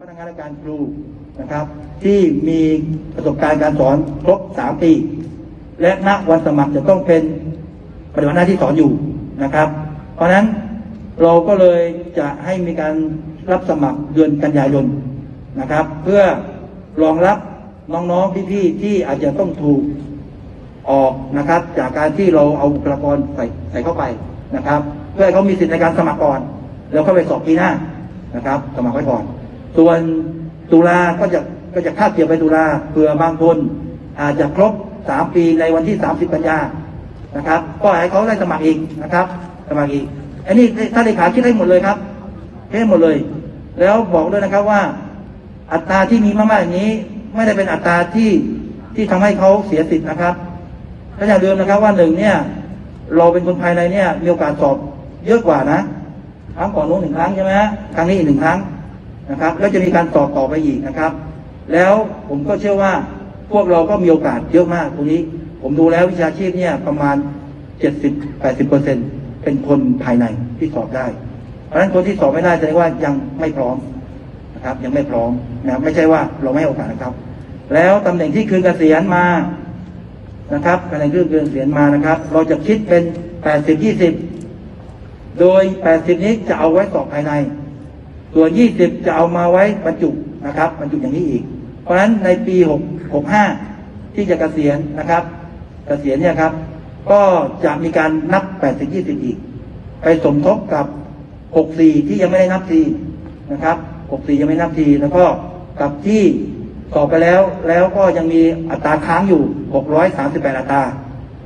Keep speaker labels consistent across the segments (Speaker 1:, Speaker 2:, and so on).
Speaker 1: พนักงานราชการครูนะครับ ที่มีประสบการณ์การสอนครบ3ปี และณวันสมัครจะต้องเป็นปฏิบัติหน้าที่สอนอยู่นะครับ เพราะฉะนั้นเราก็เลยจะให้มีการรับสมัครเดือนกันยายนนะครับ เพื่อรองรับน้องๆพี่ๆที่อาจจะต้องถูกออกนะครับ จากการที่เราเอาบุคลากรใส่ใส่เข้าไปนะครับ เพื่อให้เขามีสิทธิในการสมัครก่อน แล้วเข้าไปสอบปีหน้านะครับ สมัครไว้ก่อน ส่วนตุลาก็จะก็จะคาดเกี่ยวไปตุลาเผื่อบางคนอาจจะครบสามปีในวันที่สามสิบกันยานะครับ ก็ให้เขาได้สมัครอีกนะครับ สมัครอีกอันนี้ท่านเลขาคิดให้หมดเลยครับคิดให้หมดเลย แล้วบอกด้วยนะครับว่า อัตราที่มีมากๆอย่างนี้ ไม่ได้เป็นอัตราที่ที่ทำให้เขาเสียสิทธิ์นะครับถ้าอย่าลืมนะครับว่าหนึ่งเนี่ย เราเป็นคนภายในเนี่ยมีโอกาสสอบเยอะกว่านะครั้งก่อนนู้นหนึ่งครั้งใช่ไหมครั้งนี้อีกหนึ่งครั้ง นะครับ แล้วจะมีการสอบต่อไปอีกนะครับ แล้วผมก็เชื่อว่าพวกเราก็มีโอกาสเยอะมากตรงนี้ ผมดูแล้ววิชาชีพเนี่ยประมาณ 70-80%เปอร์เซ็นเป็นคนภายในที่สอบได้ เพราะฉะนั้นคนที่สอบไม่ได้แสดงว่ายังไม่พร้อมนะครับ ยังไม่พร้อมนะไม่ใช่ว่าเราไม่ให้โอกาสนะครับ แล้วตำแหน่งที่คืนเกษียณมานะครับตำแหน่งที่คืนเกษียณมานะครับ เราจะคิดเป็น 80 20 โดย 80 นี้จะเอาไว้สอบภายใน ส่วน 20 จะเอามาไว้บรรจุนะครับบรรจุอย่างนี้อีก เพราะฉะนั้นในปี6 65 ที่จะกะเกษียณนะครับกเกษียณเนี่ยครับ ก็จะมีการนับ 80 20 อีก ไปสมทบกับ 64 ที่ยังไม่ได้นับทีนะครับ 64 ยังไม่นับทีแล้วก็กับที่สอบไปแล้วแล้วก็ยังมีอัตราค้างอยู่ 638 อัตรา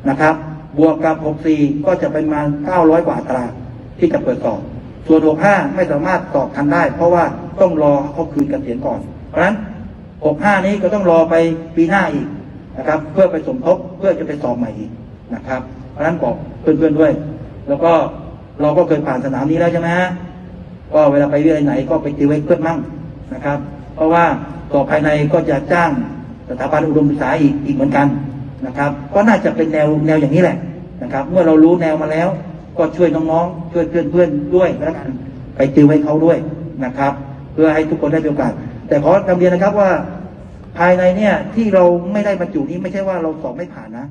Speaker 1: นะครับ บวกกับ 64 ก็จะเป็นประมาณ 900 กว่าอัตราที่จะเปิดสอบ ส่วน65ไม่สามารถสอบทันได้ เพราะว่าต้องรอเขาคืนกันเกษียณก่อน เพราะฉะนั้น65นี้ก็ต้องรอไปปีหน้าอีกนะครับ เพื่อไปสมทบเพื่อจะไปสอบใหม่อีกนะครับ เพราะฉะนั้นบอกเพื่อนๆด้วย แล้วก็เราก็เคยผ่านสนามนี้แล้วใช่ไหมฮะก็เวลาไปวิทยาลัยไหนก็ไปติวให้เพื่อนมั่งนะครับ เพราะว่าต่อภายในก็จะจ้างสถาบันอุดมศึกษาอีกอีกเหมือนกันนะครับ ก็น่าจะเป็นแนวแนวอย่างนี้แหละนะครับ เมื่อเรารู้แนวมาแล้ว ก็ช่วยน้องๆ ช่วยเพื่อนๆด้วยแล้วกันไปติวให้เขาด้วยนะครับ เพื่อให้ทุกคนได้มีโอกาส แต่ขอนำเรียนนะครับว่า ภายในเนี่ยที่เราไม่ได้บรรจุนี้ไม่ใช่ว่าเราสอบไม่ผ่านนะ